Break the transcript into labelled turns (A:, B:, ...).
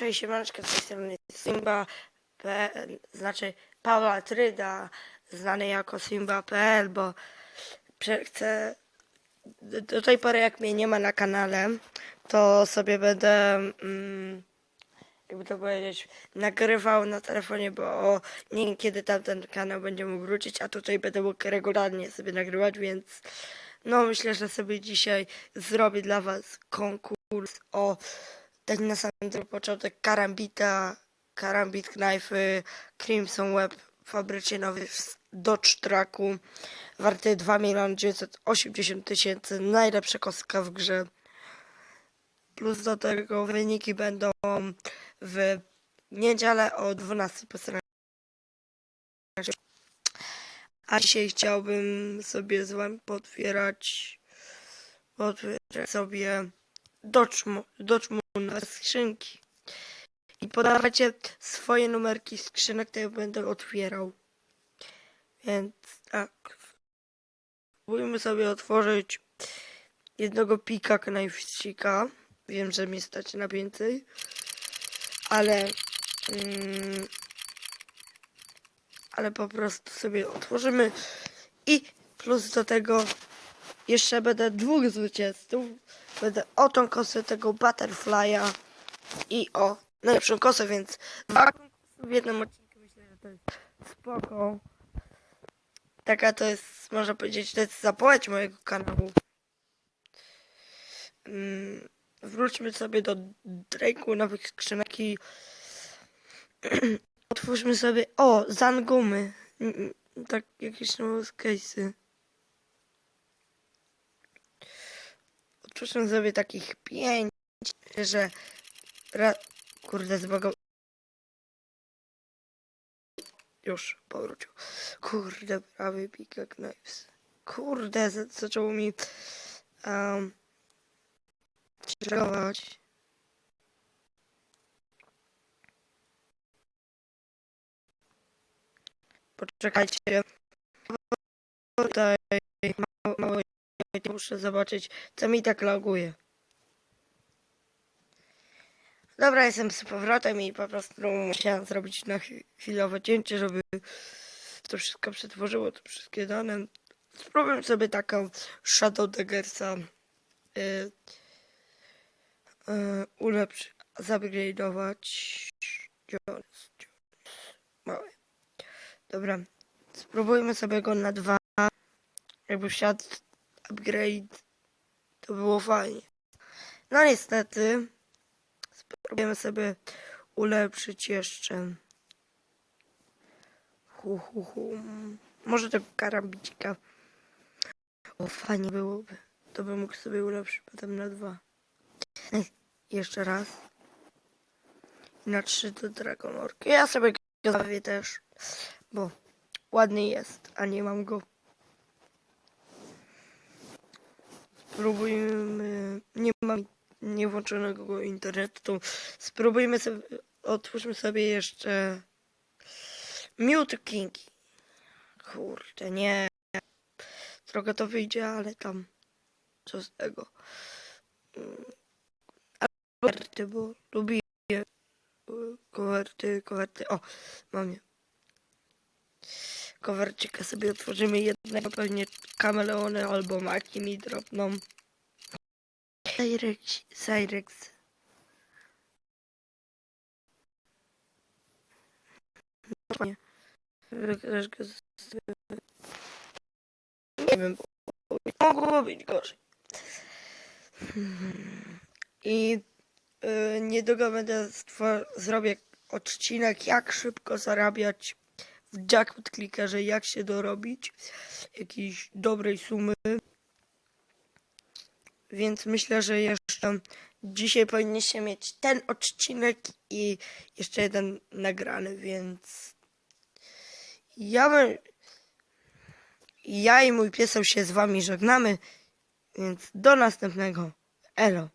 A: Cześć, siemaneczko, z tej strony Simba.pl, znaczy Paula Tryda, znany jako Simba.pl, bo chcę, do- tej pory jak mnie nie ma na kanale, to sobie będę, mm, jakby to powiedzieć, nagrywał na telefonie, bo nie wiem kiedy tam ten kanał będzie mógł wrócić, a tutaj będę mógł regularnie sobie nagrywać, więc no myślę, że sobie dzisiaj zrobię dla was konkurs o tak na samym początek karambita, karambit knifey, Crimson Web w fabryce nowy Dodge Tracku, warty 2 miliony 980 tysięcy, najlepsza kostka w grze. Plus do tego wyniki będą w niedzielę o 12 po. A dzisiaj chciałbym sobie z wami potwierać, potwierać sobie Mo- Dodge Moon skrzynki. I podawajcie swoje numerki skrzynek, ja będę otwierał. Więc tak. Spróbujmy sobie otworzyć jednego pika knajfsika. Wiem, że mi stać na więcej. Ale... Mm, ale po prostu sobie otworzymy. I plus do tego jeszcze będę dwóch zwycięzców. Będę o tą kosę tego Butterfly'a i o najlepszą kosę, więc dwa w jednym odcinku. Myślę, że to jest spoko. Taka to jest, można powiedzieć, to jest zapowiedź mojego kanału. Mm, wróćmy sobie do Drake'u nowych skrzynek i otwórzmy sobie, o, Zangumy. Mm, mm, Tak, jakieś nowe case'y. Otwórzmy sobie takich pięć, że ra... kurde zbago... Już, powrócił. Kurde, prawie pika knives. Kurde, za- zaczęło mi um, reagować. Poczekajcie. Tutaj mało, mało, muszę zobaczyć, co mi tak loguje. Dobra, jestem z powrotem i po prostu musiałem zrobić na chwi- chwilowe cięcie, żeby to wszystko przetworzyło, te wszystkie dane. Spróbuję sobie taką Shadow Daggersa y, y, ulepszyć, zupgrade'ować. Dobra, spróbujmy sobie go na dwa. Jakby wsiadł upgrade, to było fajnie. No niestety, spróbujemy sobie ulepszyć jeszcze. Hu, hu, hu. Może tego karambicika. O, fajnie byłoby. To bym mógł sobie ulepszyć potem na dwa. Jeszcze raz. I na trzy do Dragonorki. Ja sobie go zabawię też, bo ładny jest, a nie mam go. Spróbujmy. Nie mam niewłączonego internetu. To spróbujmy sobie. Otwórzmy sobie jeszcze. Mute Kingi. Kurde, nie. Trochę to wyjdzie, ale tam. Co z tego? Mm, Ale kowerty, bo lubię y, kowerty, kowerty. O, mam je. Kowercika sobie otworzymy jednego, pewnie kameleony albo maki mi drobną. Cyrex, Cyrex. Nie. Z... Nie wiem, mogło być gorzej. I y, niedługo będę zrobię odcinek, jak szybko zarabiać jackpot clickerze, jak się dorobić jakiejś dobrej sumy. Więc myślę, że jeszcze dzisiaj powinniście mieć ten odcinek i jeszcze jeden nagrany, więc ja. Ja i mój pieseł się z wami żegnamy, więc do następnego. Elo.